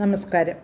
നമസ്കാരം.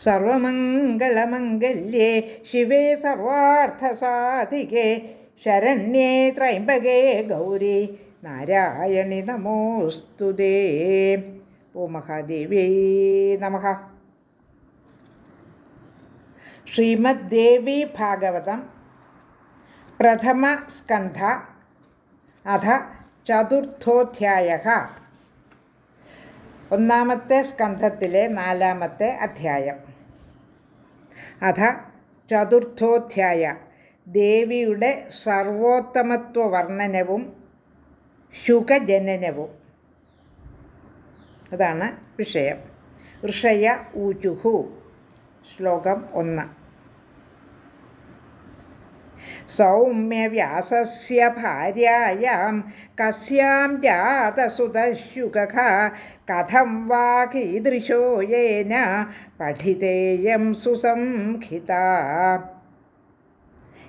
സർവമംഗളമംഗല്യേ ശിവേ സർവാർത്ഥസാധികേ ശരണ്യേ ത്രൈംബകേ ഗൗരി നാരായണി നമോസ്തുതേ ഓ മഹാദേവേ നമഃ. ശ്രീമദ്ദേവി ഭാഗവതം പ്രഥമ സ്കന്ധ അഥ ചതുർത്ഥോധ്യായ ഒന്നാമത്തെ സ്കന്ധത്തിലെ നാലാമത്തെ അധ്യായം. അഥ ചതുർത്ഥോധ്യായ. ദേവിയുടെ സർവോത്തമത്വ വർണനവും ശുഖജനനവും. അതാണ് വിഷയം. ഋഷയ ഊചുഹു ശ്ലോകം ഒന്ന്. സൗമ്യവ്യാസസ്യ ഭാര്യായാം കസ്യാം ജാതസുതശുഖ കഥം വാ കീദൃശോ യേന പഠിതേയം സുസംഹിത.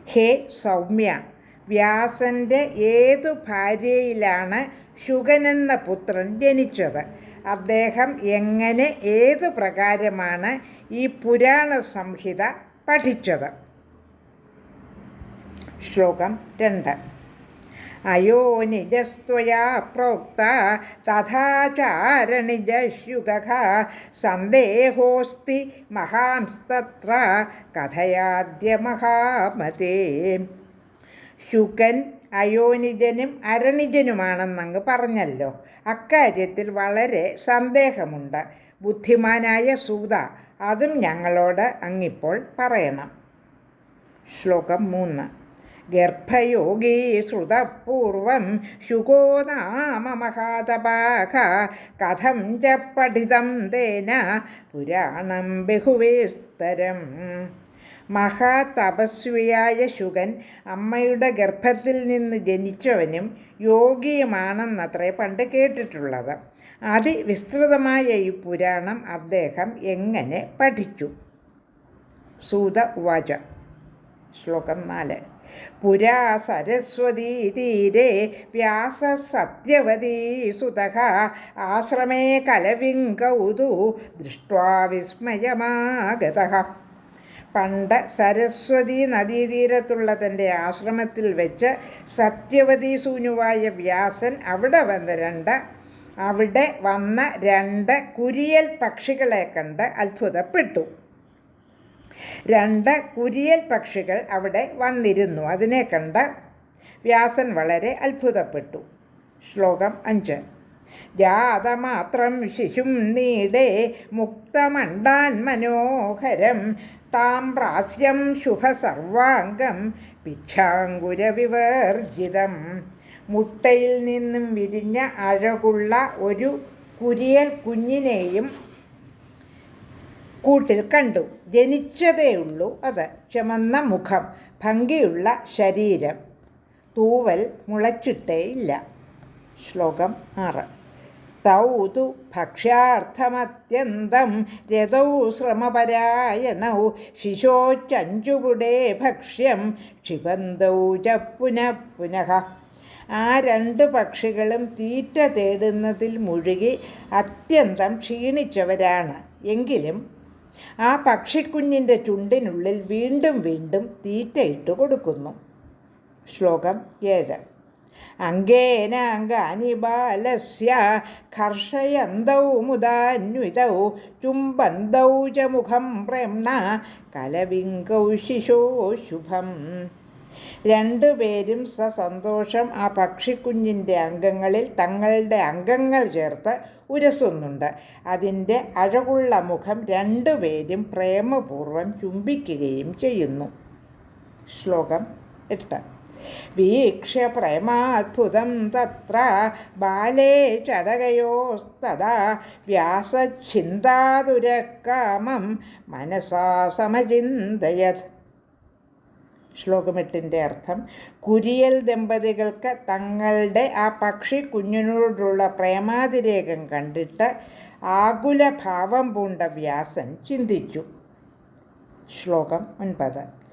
ഹേ സൗമ്യ വ്യാസന്റെ ഏതു ഭാര്യയിലാണ് ശുഗനെന്ന പുത്രൻ ജനിച്ചത്? അദ്ദേഹം എങ്ങനെ ഏതു പ്രകാരമാണ് ഈ പുരാണ സംഹിത പഠിച്ചത്? ശ്ലോകം രണ്ട്. അയോ നിജസ്ത്വയാ പ്രോക്ത തഥാചാരണിജശുഗ സന്ദേഹോസ്തി മഹാംസ്തത്ര കഥയാദ്യ മഹാമതേ. ശുകൻ അയോനിജനും അരണിജനുമാണെന്നങ്ങ് പറഞ്ഞല്ലോ. അക്കാര്യത്തിൽ വളരെ സന്ദേഹമുണ്ട്. ബുദ്ധിമാനായ സൂത അതും ഞങ്ങളോട് അങ്ങിപ്പോൾ പറയണം. ശ്ലോകം മൂന്ന്. ഗർഭയോഗീ ശ്രുതപൂർവം ശുകോ നാമ മഹാതപാഖ കഥം ച പഠിതം തേന പുരാണം ബഹുവിസ്തരം. മഹാതപസ്വിയായ ശുഗൻ അമ്മയുടെ ഗർഭത്തിൽ നിന്ന് ജനിച്ചവനും യോഗിയുമാണെന്നത്രേ പണ്ട് കേട്ടിട്ടുള്ളത്. അതിവിസ്തൃതമായ ഈ പുരാണം അദ്ദേഹം എങ്ങനെ പഠിച്ചു? സൂത ഉവാച ശ്ലോകം നാല്. പുരാ സരസ്വതീ തീരെ വ്യാസ സത്യവതീ സുത. ആശ്രമേ കലവിങ്കൗതു ദൃഷ്ട്വാ വിസ്മയമാഗത. പണ്ട് സരസ്വതി നദീതീരത്തുള്ള തന്റെ ആശ്രമത്തിൽ വെച്ച് സത്യവതി സൂനുവായ വ്യാസൻ അവിടെ വന്ന് രണ്ട് അവിടെ വന്ന രണ്ട് കുരിയൽ പക്ഷികളെ കണ്ട് അത്ഭുതപ്പെട്ടു. രണ്ട് കുരിയൽ പക്ഷികൾ അവിടെ വന്നിരുന്നു. അതിനെ കണ്ട വ്യാസൻ വളരെ അത്ഭുതപ്പെട്ടു. ശ്ലോകം അഞ്ച്. ജാതമാത്രം ശിശും നീടേ മുക്തമണ്ടാൻ മനോഹരം താമ്രാസ്യം ശുഭസർവാംഗം പിച്ഛാങ്കുരവിവർജിതം. മുട്ടയിൽ നിന്നും വിരിഞ്ഞ അഴകുള്ള ഒരു കുരിയൽ കുഞ്ഞിനെയും കൂട്ടിൽ കണ്ടു. ജനിച്ചതേയുള്ളൂ അത്. ചുമന്ന മുഖം. ഭംഗിയുള്ള ശരീരം. തൂവൽ മുളച്ചിട്ടേയില്ല ശ്ലോകം ആറ്. തൗ തു ഭക്ഷ്യാർത്ഥമത്യന്തം രഥൗ ശ്രമപരായണൗ ശിശോച്ചഞ്ചുപുടേ ഭക്ഷ്യം ക്ഷിബന്ധൗ ച പുനഃ പുനഃ. ആ രണ്ട് പക്ഷികളും തീറ്റ തേടുന്നതിൽ മുഴുകി അത്യന്തം ക്ഷീണിച്ചവരാണ്. എങ്കിലും ആ പക്ഷിക്കുഞ്ഞിന്റെ ചുണ്ടിനുള്ളിൽ വീണ്ടും വീണ്ടും തീറ്റയിട്ട് കൊടുക്കുന്നു. ശ്ലോകം ഏഴ്. അങ്കേന അങ്കാനി ബാലസ്യ കർഷയന്തൗ മുദാന്വിതൗ ചുംബന്തൗ ച മുഖം പ്രേംണ കലവിങ്കൗ ശിശോ ശുഭം. രണ്ടുപേരും സസന്തോഷം ആ പക്ഷിക്കുഞ്ഞിന്റെ അംഗങ്ങളിൽ തങ്ങളുടെ അംഗങ്ങൾ ചേർത്ത് ഉരസുന്നുണ്ട്. അതിന്റെ അഴകുള്ള മുഖം രണ്ടുപേരും പ്രേമപൂർവം ചുംബിക്കുകയും ചെയ്യുന്നു. ശ്ലോകം എട്ട്. വീക്ഷ്യ പ്രേമാത്ഭുതം തത്ര ബാലേ ചടകയോസ്തദാ വ്യാസചിന്താതുരക്കാമം മനസാ സമചിന്തയത്. ശ്ലോകം എട്ടിന്റെ അർത്ഥം കുരിയൽ ദമ്പതികൾക്ക് തങ്ങളുടെ ആ പക്ഷി കുഞ്ഞിനോടുള്ള പ്രേമാതിരേകം കണ്ടിട്ട് ആകുല ഭാവം പൂണ്ട വ്യാസൻ ചിന്തിച്ചു. ശ്ലോകം ഒൻപത്.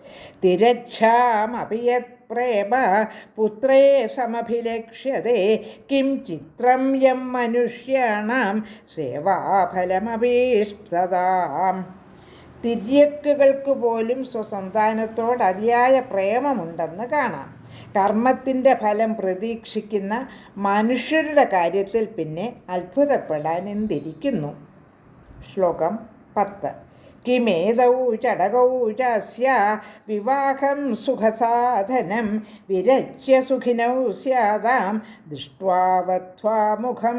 തിരച്ഛാമപിയത് പ്രേമ പുത്രേ സമഭിലക്ഷ്യതേ കിം ചിത്രം യം മനുഷ്യാണാം സേവാഫലമഭീഷ്ടതാം. തിര്യക്കുകൾക്ക് പോലും സ്വസന്താനത്തോട് അതിയായ പ്രേമമുണ്ടെന്ന് കാണാം. കർമ്മത്തിന്റെ ഫലം പ്രതീക്ഷിക്കുന്ന മനുഷ്യരുടെ കാര്യത്തിൽ പിന്നെ അത്ഭുതപ്പെടാൻ എന്തിരിക്കുന്നു? ശ്ലോകം പത്ത്. കിമേതൗ ചടകൗ ചാസ്യ വിവാഹം സുഖസാധനം വിരച്യ സുഖിനൗ സ്യാതാം ദൃഷ്ട്വാവത്വാമുഖം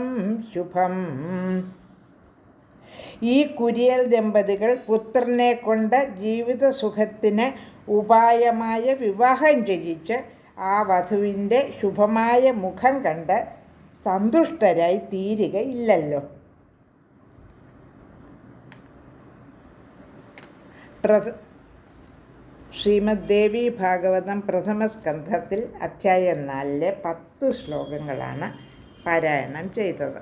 ശുഭം. ഈ കുരിയൽ ദമ്പതികൾ പുത്രനെ കൊണ്ട് ജീവിത സുഖത്തിന് ഉപായമായ വിവാഹം ചെയ്യിച്ച് ആ വധുവിന്റെ ശുഭമായ മുഖം കണ്ട് സന്തുഷ്ടരായി തീരുകയില്ലല്ലോ. പ്രഥ ശ്രീമദ് ദേവി ഭാഗവതം പ്രഥമ സ്കന്ധത്തിൽ അധ്യായം നാലിലെ പത്ത് ശ്ലോകങ്ങളാണ് പാരായണം ചെയ്തത്.